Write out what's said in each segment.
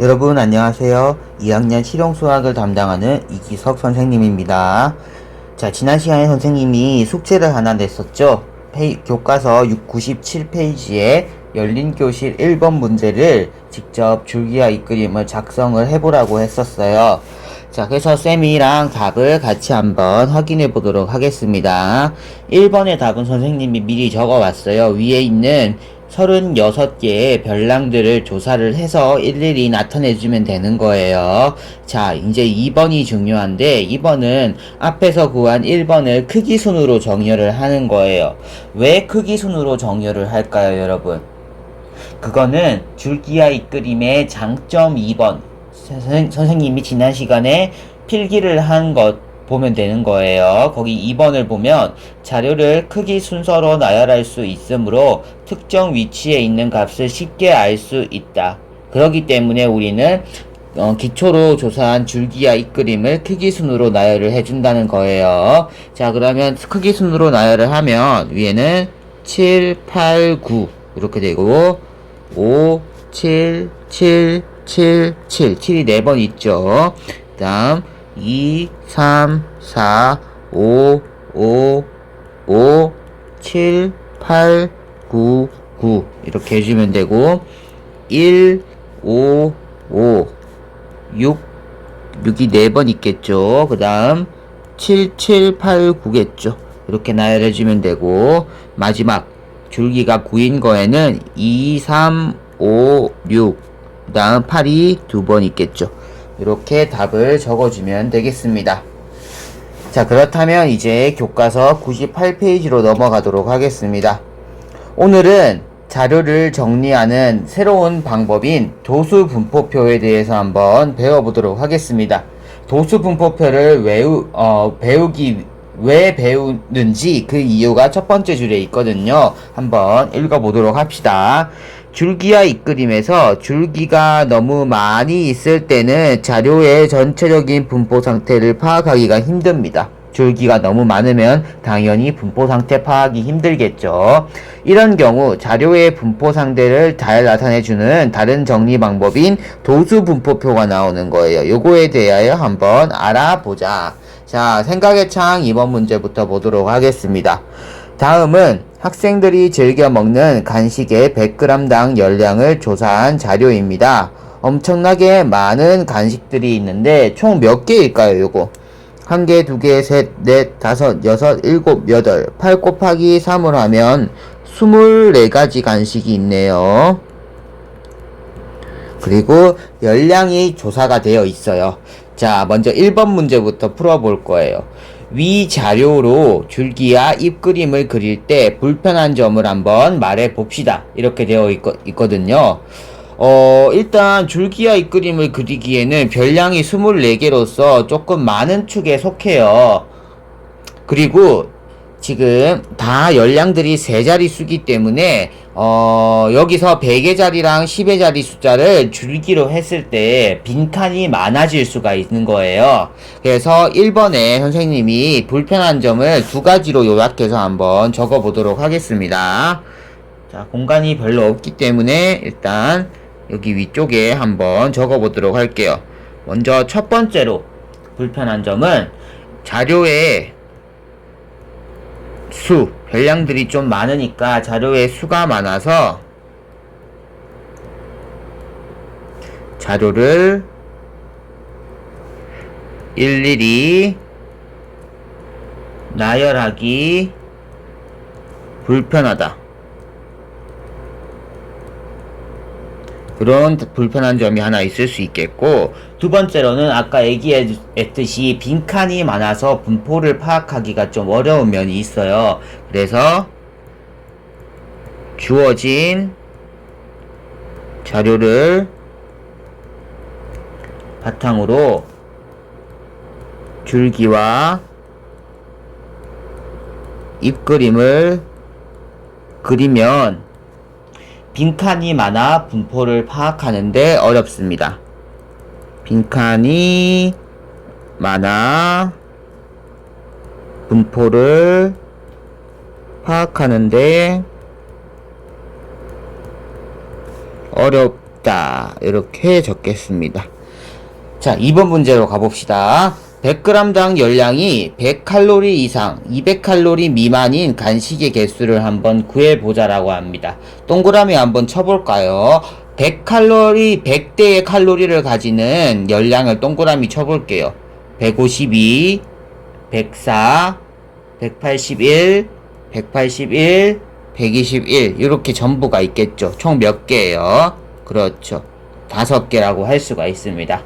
여러분 안녕하세요. 2학년 실용수학을 담당하는 이기석 선생님입니다. 자, 지난 시간에 선생님이 숙제를 하나 냈었죠. 페이, 교과서 97페이지에 열린 교실 1번 문제를 직접 줄기와 이끌림을 작성을 해보라고 했었어요. 자, 그래서 쌤이랑 답을 같이 한번 확인해 보도록 하겠습니다. 1번의 답은 선생님이 미리 적어 왔어요. 위에 있는 36개의 별량들을 조사를 해서 일일이 나타내주면 되는 거예요. 자, 이제 2번이 중요한데, 2번은 앞에서 구한 1번을 크기 순으로 정렬을 하는 거예요. 왜 크기 순으로 정렬을 할까요, 여러분? 그거는 줄기와 이끌림의 장점 2번. 선생, 선생님이 지난 시간에 필기를 한 것 보면 되는 거예요. 거기 2번을 보면 자료를 크기 순서로 나열할 수 있으므로 특정 위치에 있는 값을 쉽게 알 수 있다. 그렇기 때문에 우리는 어, 기초로 조사한 줄기와 이끌림을 크기 순으로 나열을 해준다는 거예요. 자, 그러면 크기 순으로 나열을 하면 위에는 7, 8, 9 이렇게 되고 5, 7, 7, 7, 7. 7이 4번 있죠. 그 다음, 2, 3, 4, 5, 5, 5, 7, 8, 9, 9. 이렇게 해주면 되고, 1, 5, 5, 6, 6이 4번 있겠죠. 그 다음, 7, 7, 8, 9겠죠. 이렇게 나열해주면 되고, 마지막, 줄기가 9인 거에는 2, 3, 5, 6, 그 다음 8이 두 번 있겠죠. 이렇게 답을 적어주면 되겠습니다. 자, 그렇다면 이제 교과서 98페이지로 넘어가도록 하겠습니다. 오늘은 자료를 정리하는 새로운 방법인 도수 분포표에 대해서 한번 배워보도록 하겠습니다. 도수 분포표를 외우, 어, 배우기, 왜 배우는지 그 이유가 첫 번째 줄에 있거든요. 한번 읽어보도록 합시다. 줄기와 이끌림에서 줄기가 너무 많이 있을 때는 자료의 전체적인 분포 상태를 파악하기가 힘듭니다. 줄기가 너무 많으면 당연히 분포 상태 파악이 힘들겠죠. 이런 경우 자료의 분포 상태를 잘 나타내주는 다른 정리 방법인 도수 분포표가 나오는 거예요. 요거에 대하여 한번 알아보자. 자, 생각의 창 2번 문제부터 보도록 하겠습니다. 다음은 학생들이 즐겨 먹는 간식의 100g당 열량을 조사한 자료입니다. 엄청나게 많은 간식들이 있는데 총 몇 개일까요, 요거? 한 개, 두 개, 셋, 넷, 다섯, 여섯, 일곱, 여덟, 8 곱하기 3을 하면 24가지 간식이 있네요. 그리고 열량이 조사가 되어 있어요. 자, 먼저 1번 문제부터 풀어볼 거예요. 위 자료로 줄기와 잎 그림을 그릴 때 불편한 점을 한번 말해 봅시다. 이렇게 되어 있, 있거든요. 어, 일단 줄기와 잎 그림을 그리기에는 별량이 24개로서 조금 많은 축에 속해요. 그리고 지금 다 열량들이 세 자릿수기 때문에 어 여기서 100의 자리랑 10의 자리 숫자를 줄기로 했을 때 빈칸이 많아질 수가 있는 거예요. 그래서 1번에 선생님이 불편한 점을 두 가지로 요약해서 한번 적어 보도록 하겠습니다. 자, 공간이 별로 없기 때문에 일단 여기 위쪽에 한번 적어 보도록 할게요. 먼저 첫 번째로 불편한 점은 자료에 수, 별량들이 좀 많으니까 자료에 수가 많아서 자료를 일일이 나열하기 불편하다. 그런 불편한 점이 하나 있을 수 있겠고 두 번째로는 아까 얘기했듯이 빈칸이 많아서 분포를 파악하기가 좀 어려운 면이 있어요. 그래서 주어진 자료를 바탕으로 줄기와 잎그림을 그리면 빈칸이 많아 분포를 파악하는데 어렵습니다. 빈칸이 많아 분포를 파악하는데 어렵 있다. 이렇게 적겠습니다. 자, 2번 문제로 가봅시다. 100g당 열량이 100칼로리 이상, 200칼로리 미만인 간식의 개수를 한번 구해보자라고 합니다. 동그라미 한번 쳐볼까요? 100칼로리, 100대의 칼로리를 가지는 열량을 동그라미 쳐볼게요. 152, 104, 181, 181, 121 이렇게 전부가 있겠죠. 총 몇 개예요? 그렇죠. 다섯 개라고 할 수가 있습니다.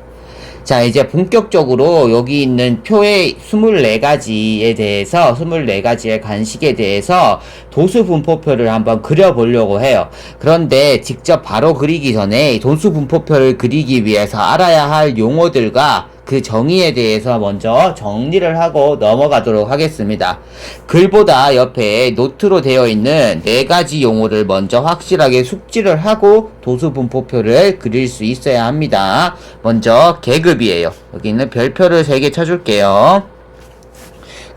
자, 이제 본격적으로 여기 있는 표의 24가지에 대해서, 24가지의 간식에 대해서 도수 분포표를 한번 그려보려고 해요. 그런데 직접 바로 그리기 전에 도수 분포표를 그리기 위해서 알아야 할 용어들과 그 정의에 대해서 먼저 정리를 하고 넘어가도록 하겠습니다. 글보다 옆에 노트로 되어 있는 네 가지 용어를 먼저 확실하게 숙지를 하고 도수 분포표를 그릴 수 있어야 합니다. 먼저 계급이에요. 여기 있는 별표를 세개 쳐줄게요.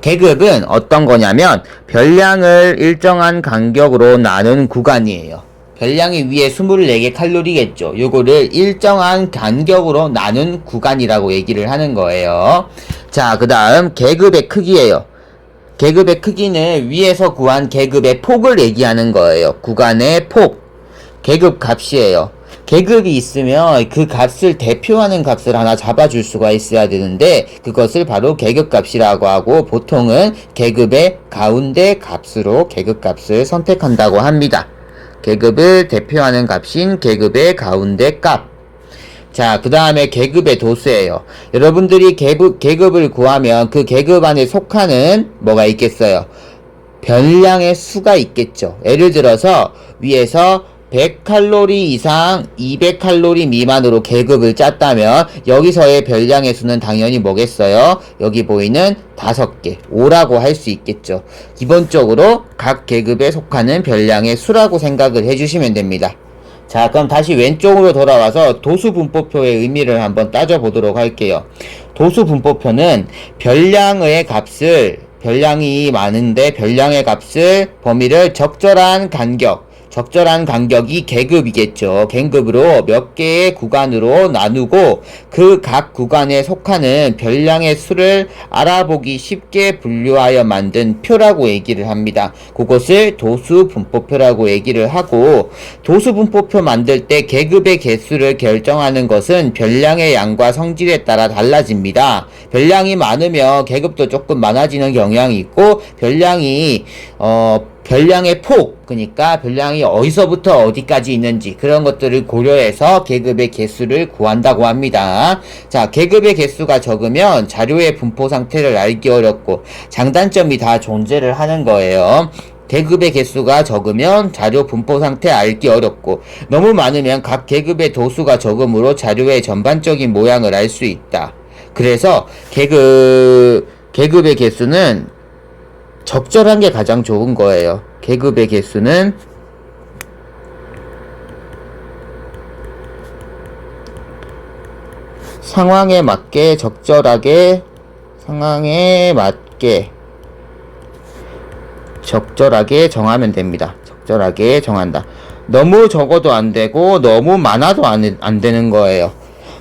계급은 어떤 거냐면 별량을 일정한 간격으로 나눈 구간이에요. 별량이 위에 24개 칼로리겠죠. 요거를 일정한 간격으로 나눈 구간이라고 얘기를 하는 거예요. 자, 그 다음 계급의 크기예요. 계급의 크기는 위에서 구한 계급의 폭을 얘기하는 거예요. 구간의 폭. 계급 값이에요. 계급이 있으면 그 값을 대표하는 값을 하나 잡아줄 수가 있어야 되는데 그것을 바로 계급 값이라고 하고 보통은 계급의 가운데 값으로 계급 값을 선택한다고 합니다. 계급을 대표하는 값인 계급의 가운데 값. 자, 그 다음에 계급의 도수예요. 여러분들이 계급, 계급을 구하면 그 계급 안에 속하는 뭐가 있겠어요? 별량의 수가 있겠죠. 예를 들어서 위에서 100칼로리 이상 200칼로리 미만으로 계급을 짰다면 여기서의 별량의 수는 당연히 뭐겠어요? 여기 보이는 5개, 5라고 할 수 있겠죠. 기본적으로 각 계급에 속하는 별량의 수라고 생각을 해주시면 됩니다. 자, 그럼 다시 왼쪽으로 돌아와서 도수 분포표의 의미를 한번 따져보도록 할게요. 도수 분포표는 별량의 값을 별량이 많은데 별량의 값을 범위를 적절한 간격 적절한 간격이 계급이겠죠. 계급으로 몇 개의 구간으로 나누고 그 각 구간에 속하는 별량의 수를 알아보기 쉽게 분류하여 만든 표라고 얘기를 합니다. 그것을 도수 분포표라고 얘기를 하고 도수 분포표 만들 때 계급의 개수를 결정하는 것은 별량의 양과 성질에 따라 달라집니다. 별량이 많으면 계급도 조금 많아지는 경향이 있고 별량이 어 별량의 폭, 그러니까 별량이 어디서부터 어디까지 있는지 그런 것들을 고려해서 계급의 개수를 구한다고 합니다. 자, 계급의 개수가 적으면 자료의 분포 상태를 알기 어렵고 장단점이 다 존재를 하는 거예요. 계급의 개수가 적으면 자료 분포 상태 알기 어렵고 너무 많으면 각 계급의 도수가 적음으로 자료의 전반적인 모양을 알 수 있다. 그래서 계급 계급의 개수는 적절한 게 가장 좋은 거예요. 계급의 개수는 상황에 맞게 적절하게 상황에 맞게 적절하게 정하면 됩니다. 적절하게 정한다. 너무 적어도 안 되고 너무 많아도 안, 안 되는 거예요.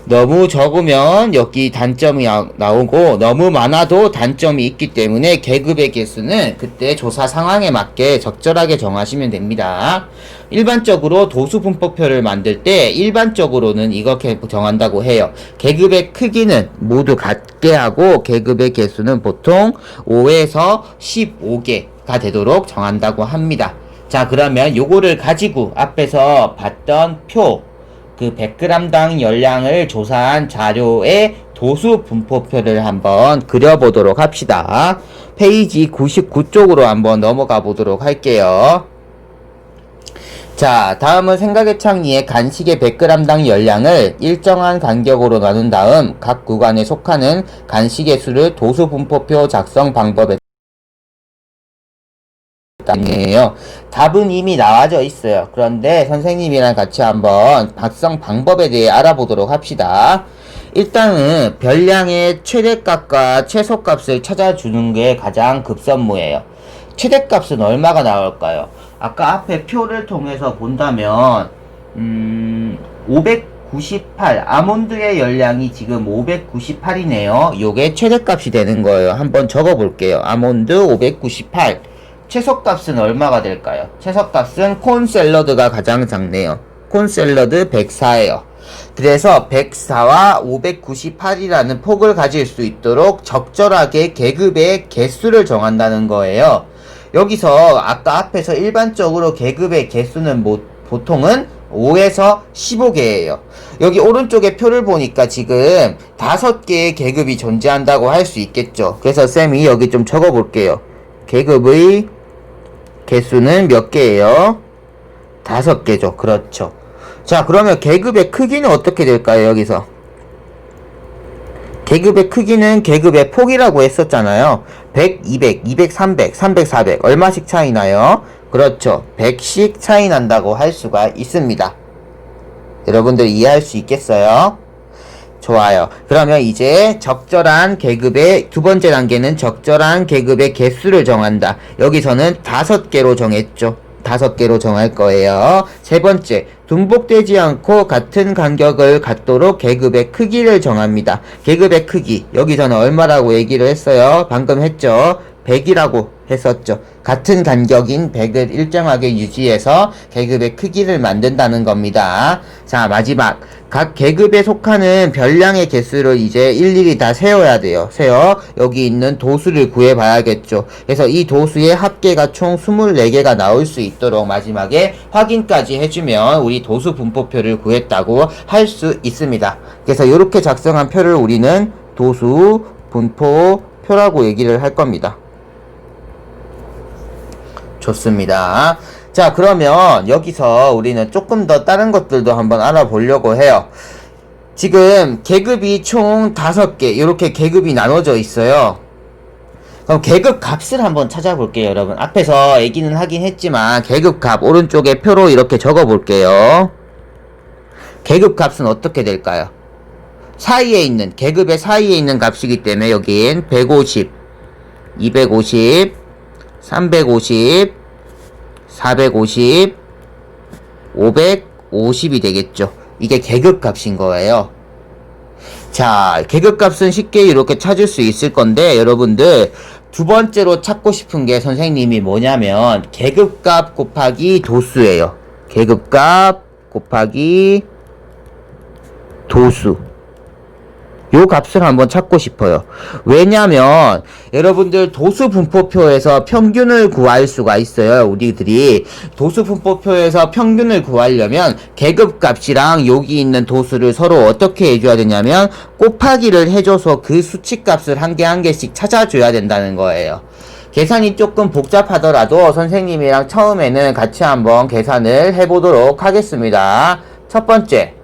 너무 적으면 여기 단점이 나- 나오고 너무 많아도 단점이 있기 때문에 계급의 개수는 그때 조사 상황에 맞게 적절하게 정하시면 됩니다. 일반적으로 도수 분포표를 만들 때 일반적으로는 이렇게 정한다고 해요. 계급의 크기는 모두 같게 하고 계급의 개수는 보통 5에서 15개가 되도록 정한다고 합니다. 자, 그러면 요거를 가지고 앞에서 봤던 표, 그 100g당 열량을 조사한 자료의 도수 분포표를 한번 그려보도록 합시다. 페이지 99쪽으로 한번 넘어가 보도록 할게요. 자, 다음은 생각의 창리에 간식의 100g당 열량을 일정한 간격으로 나눈 다음 각 구간에 속하는 간식의 수를 도수 분포표 작성 방법에 답이에요. 답은 이미 나와져 있어요. 그런데 선생님이랑 같이 한번 작성 방법에 대해 알아보도록 합시다. 일단은 별량의 최대값과 최소값을 찾아주는 게 가장 급선무예요. 최대값은 얼마가 나올까요? 아까 앞에 표를 통해서 본다면 음, 598 아몬드의 열량이 지금 598이네요. 요게 최대값이 되는 거예요. 한번 적어 볼게요. 아몬드 598 최소값은 얼마가 될까요? 최소값은 콘 샐러드가 가장 작네요. 콘 샐러드 104예요. 그래서 104와 598이라는 폭을 가질 수 있도록 적절하게 계급의 개수를 정한다는 거예요. 여기서 아까 앞에서 일반적으로 계급의 개수는 뭐 보통은 5에서 15개예요. 여기 오른쪽에 표를 보니까 지금 5개의 계급이 존재한다고 할 수 있겠죠. 그래서 쌤이 여기 좀 적어 볼게요. 계급의 개수는 몇 개예요? 5개죠. 그렇죠. 자, 그러면 계급의 크기는 어떻게 될까요? 여기서. 계급의 크기는 계급의 폭이라고 했었잖아요. 100, 200, 200, 300, 300, 400 얼마씩 차이 나요? 그렇죠. 100씩 차이 난다고 할 수가 있습니다. 여러분들 이해할 수 있겠어요? 좋아요. 그러면 이제 적절한 계급의 두 번째 단계는 적절한 계급의 개수를 정한다. 여기서는 다섯 개로 정했죠. 다섯 개로 정할 거예요. 세 번째, 둔복되지 않고 같은 간격을 갖도록 계급의 크기를 정합니다. 계급의 크기. 여기서는 얼마라고 얘기를 했어요? 방금 했죠? 100이라고 했었죠. 같은 간격인 100을 일정하게 유지해서 계급의 크기를 만든다는 겁니다. 자, 마지막. 각 계급에 속하는 별량의 개수를 이제 일일이 다 세어야 돼요. 세어 여기 있는 도수를 구해봐야겠죠. 그래서 이 도수의 합계가 총 24개가 나올 수 있도록 마지막에 확인까지 해주면 우리 도수 분포표를 구했다고 할 수 있습니다. 그래서 이렇게 작성한 표를 우리는 도수 분포표라고 얘기를 할 겁니다. 좋습니다. 자, 그러면 여기서 우리는 조금 더 다른 것들도 한번 알아보려고 해요. 지금 계급이 총 다섯 개 이렇게 계급이 나눠져 있어요. 그럼 계급 값을 한번 찾아볼게요, 여러분. 앞에서 얘기는 하긴 했지만 계급 값 오른쪽에 표로 이렇게 적어 볼게요. 계급 값은 어떻게 될까요? 사이에 있는 계급의 사이에 있는 값이기 때문에 여긴 150, 250, 350, 450, 550이 되겠죠. 이게 계급 값인 거예요. 자, 계급 값은 쉽게 이렇게 찾을 수 있을 건데, 여러분들, 두 번째로 찾고 싶은 게 선생님이 뭐냐면, 계급 값 곱하기 도수예요. 계급 값 곱하기 도수. 요 값을 한번 찾고 싶어요. 왜냐면 여러분들 도수 분포표에서 평균을 구할 수가 있어요. 우리들이 도수 분포표에서 평균을 구하려면 계급 값이랑 여기 있는 도수를 서로 어떻게 해줘야 되냐면 곱하기를 해줘서 그 수치 값을 한 개한 개씩 찾아줘야 된다는 거예요. 계산이 조금 복잡하더라도 선생님이랑 처음에는 같이 한번 계산을 해보도록 하겠습니다. 첫 번째.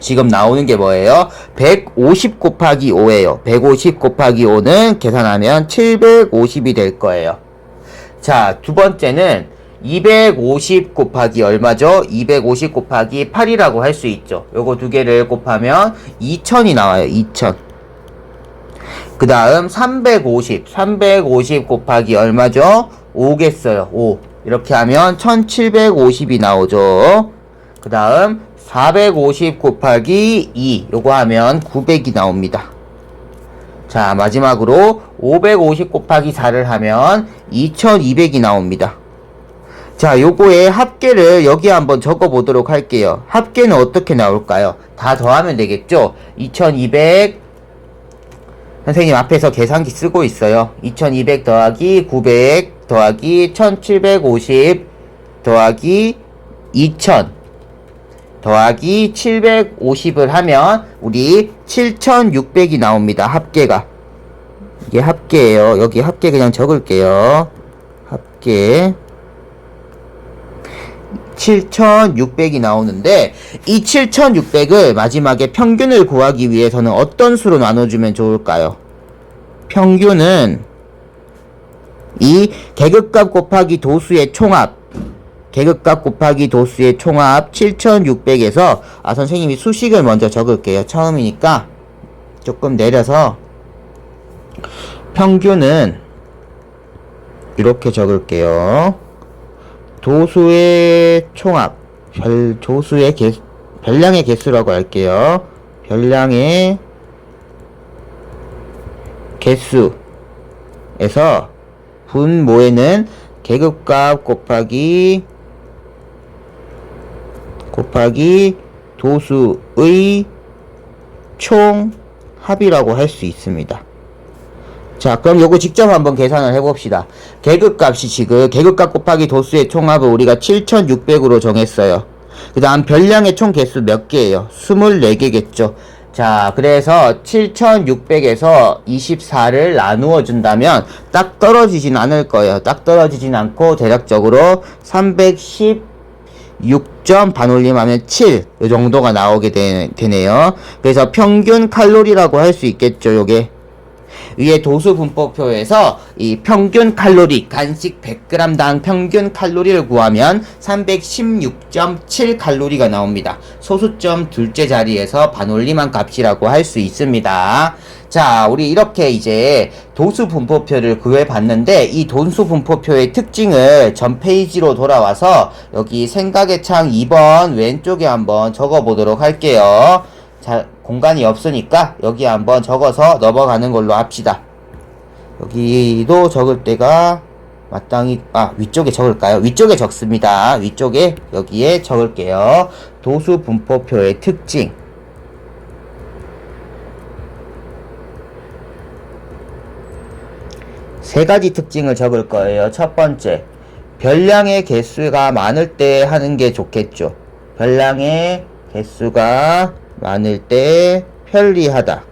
지금 나오는 게 뭐예요? 150 곱하기 5예요. 150 곱하기 5는 계산하면 750이 될 거예요. 자, 두 번째는 250 곱하기 얼마죠? 250 곱하기 8이라고 할 수 있죠. 요거 두 개를 곱하면 2000이 나와요. 2000. 그 다음 350. 350 곱하기 얼마죠? 5겠어요. 5. 이렇게 하면 1750이 나오죠. 그 다음 450 곱하기 2 요거 하면 900이 나옵니다. 자 마지막으로 550 곱하기 4를 하면 2200이 나옵니다. 자 요거의 합계를 여기 한번 적어 보도록 할게요. 합계는 어떻게 나올까요? 다 더하면 되겠죠? 2200 선생님 앞에서 계산기 쓰고 있어요. 2200 더하기 900 더하기 1750 더하기 2000 더하기 750을 하면 우리 7600이 나옵니다. 합계가. 이게 합계예요. 여기 합계 그냥 적을게요. 합계. 7600이 나오는데 이 7600을 마지막에 평균을 구하기 위해서는 어떤 수로 나눠주면 좋을까요? 평균은 이 계급값 곱하기 도수의 총합 계급값 곱하기 도수의 총합 7600에서 아 선생님이 수식을 먼저 적을게요. 처음이니까 조금 내려서 평균은 이렇게 적을게요. 도수의 총합 별 조수의 개 별량의 개수라고 할게요. 별량의 개수에서 분모에는 계급값 곱하기 곱하기 도수의 총 합이라고 할 수 있습니다. 자, 그럼 요거 직접 한번 계산을 해봅시다. 계급값이 지금 계급값 곱하기 도수의 총합을 우리가 7600으로 정했어요. 그 다음 별량의 총 개수 몇 개예요? 24개겠죠. 자, 그래서 7600에서 24를 나누어 준다면 딱 떨어지진 않을 거예요. 딱 떨어지진 않고 대략적으로 310 6점 반 올림하면 7, 이 정도가 나오게 되, 되네요. 그래서 평균 칼로리라고 할 수 있겠죠, 요게. 위에 도수 분포표에서 이 평균 칼로리, 간식 100g당 평균 칼로리를 구하면 316.7 칼로리가 나옵니다. 소수점 둘째 자리에서 반올림한 값이라고 할 수 있습니다. 자, 우리 이렇게 이제 도수 분포표를 구해 봤는데 이 도수 분포표의 특징을 전 페이지로 돌아와서 여기 생각의 창 2번 왼쪽에 한번 적어 보도록 할게요. 자, 공간이 없으니까 여기 한번 적어서 넘어가는 걸로 합시다. 여기도 적을 때가 마땅히 아 위쪽에 적을까요? 위쪽에 적습니다. 위쪽에 여기에 적을게요. 도수 분포표의 특징. 세 가지 특징을 적을 거예요. 첫 번째, 별량의 개수가 많을 때 하는 게 좋겠죠. 별량의 개수가 많을 때 편리하다.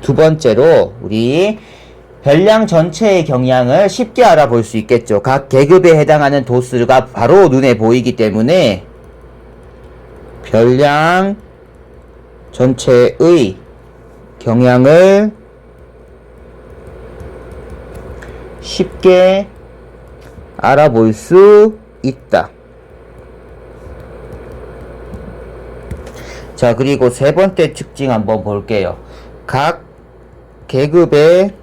두 번째로 우리 별량 전체의 경향을 쉽게 알아볼 수 있겠죠. 각 계급에 해당하는 도수가 바로 눈에 보이기 때문에 별량 전체의 경향을 쉽게 알아볼 수 있다. 자, 그리고 세 번째 특징 한번 볼게요. 각 계급에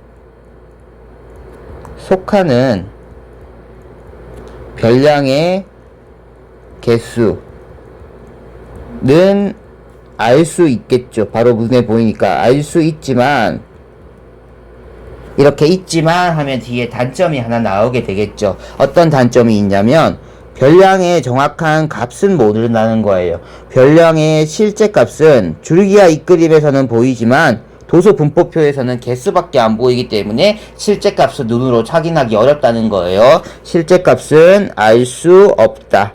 속하는 별량의 개수는 알 수 있겠죠. 바로 눈에 보이니까 알 수 있지만 이렇게 있지만 하면 뒤에 단점이 하나 나오게 되겠죠. 어떤 단점이 있냐면 별량의 정확한 값은 모른다는 거예요. 별량의 실제 값은 줄기와 이끌림에서는 보이지만 도서 분포표에서는 개수밖에 안 보이기 때문에 실제 값을 눈으로 확인하기 어렵다는 거예요. 실제 값은 알 수 없다.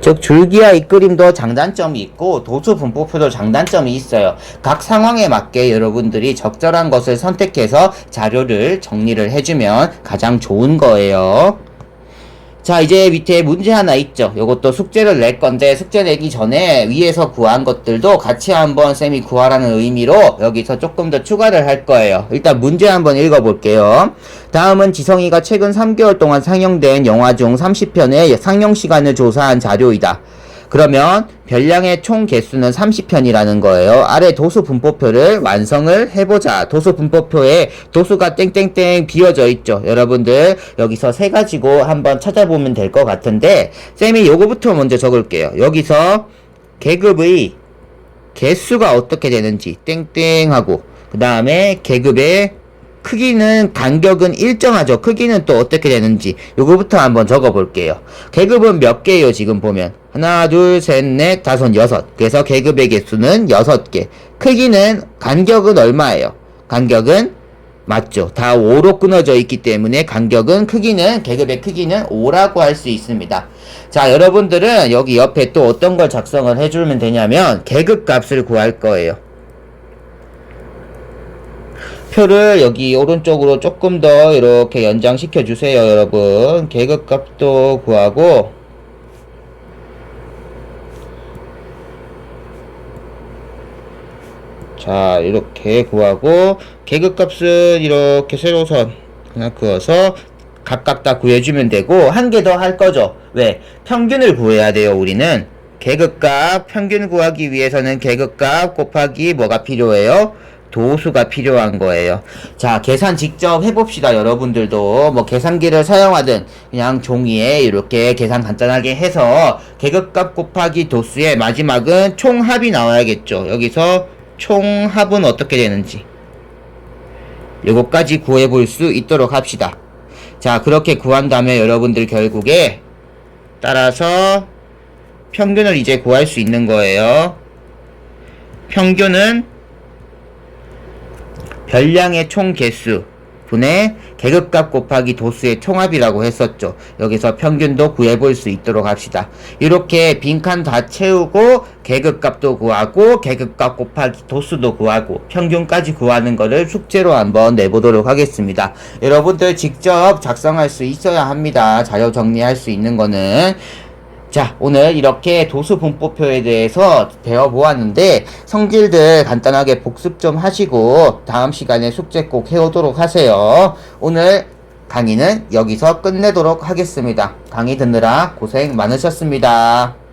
즉 줄기와 이끌림도 장단점이 있고 도수 분포표도 장단점이 있어요. 각 상황에 맞게 여러분들이 적절한 것을 선택해서 자료를 정리를 해주면 가장 좋은 거예요. 자 이제 밑에 문제 하나 있죠. 요것도 숙제를 낼 건데 숙제 내기 전에 위에서 구한 것들도 같이 한번 쌤이 구하라는 의미로 여기서 조금 더 추가를 할 거예요. 일단 문제 한번 읽어볼게요. 다음은 지성이가 최근 3개월 동안 상영된 영화 중 30편의 상영 시간을 조사한 자료이다 그러면 별량의 총 개수는 30편이라는 거예요. 아래 도수 분포표를 완성을 해보자. 도수 분포표에 도수가 땡땡땡 비어져 있죠. 여러분들 여기서 세 가지고 한번 찾아보면 될 것 같은데 쌤이 요거부터 먼저 적을게요. 여기서 계급의 개수가 어떻게 되는지 땡땡하고 그 다음에 계급의 크기는 간격은 일정하죠. 크기는 또 어떻게 되는지 요거부터 한번 적어 볼게요. 계급은 몇 개예요, 지금 보면. 하나, 둘, 셋, 넷, 다섯, 여섯. 그래서 계급의 개수는 여섯 개. 크기는 간격은 얼마예요? 간격은 맞죠. 다 5로 끊어져 있기 때문에 간격은 크기는 계급의 크기는 5라고 할 수 있습니다. 자, 여러분들은 여기 옆에 또 어떤 걸 작성을 해주면 되냐면 계급 값을 구할 거예요. 표를 여기 오른쪽으로 조금 더 이렇게 연장시켜 주세요 여러분. 계급값도 구하고. 자 이렇게 구하고 계급값은 이렇게 세로선 하나 그어서 각각 다 구해주면 되고 한 개 더 할 거죠. 왜? 평균을 구해야 돼요 우리는. 계급값 평균 구하기 위해서는 계급값 곱하기 뭐가 필요해요 도수가 필요한 거예요. 자, 계산 직접 해봅시다. 여러분들도 뭐 계산기를 사용하든 그냥 종이에 이렇게 계산 간단하게 해서 계급값 곱하기 도수의 마지막은 총합이 나와야겠죠. 여기서 총합은 어떻게 되는지 요거까지 구해볼 수 있도록 합시다. 자, 그렇게 구한 다음에 여러분들 결국에 따라서 평균을 이제 구할 수 있는 거예요. 평균은 별량의 총 개수 분의 계급값 곱하기 도수의 총합이라고 했었죠. 여기서 평균도 구해볼 수 있도록 합시다. 이렇게 빈칸 다 채우고 계급값도 구하고 계급값 곱하기 도수도 구하고 평균까지 구하는 거를 숙제로 한번 내보도록 하겠습니다. 여러분들 직접 작성할 수 있어야 합니다. 자료 정리할 수 있는 거는 자, 오늘 이렇게 도수 분포표에 대해서 배워보았는데, 성질들 간단하게 복습 좀 하시고, 다음 시간에 숙제 꼭 해오도록 하세요. 오늘 강의는 여기서 끝내도록 하겠습니다. 강의 듣느라 고생 많으셨습니다.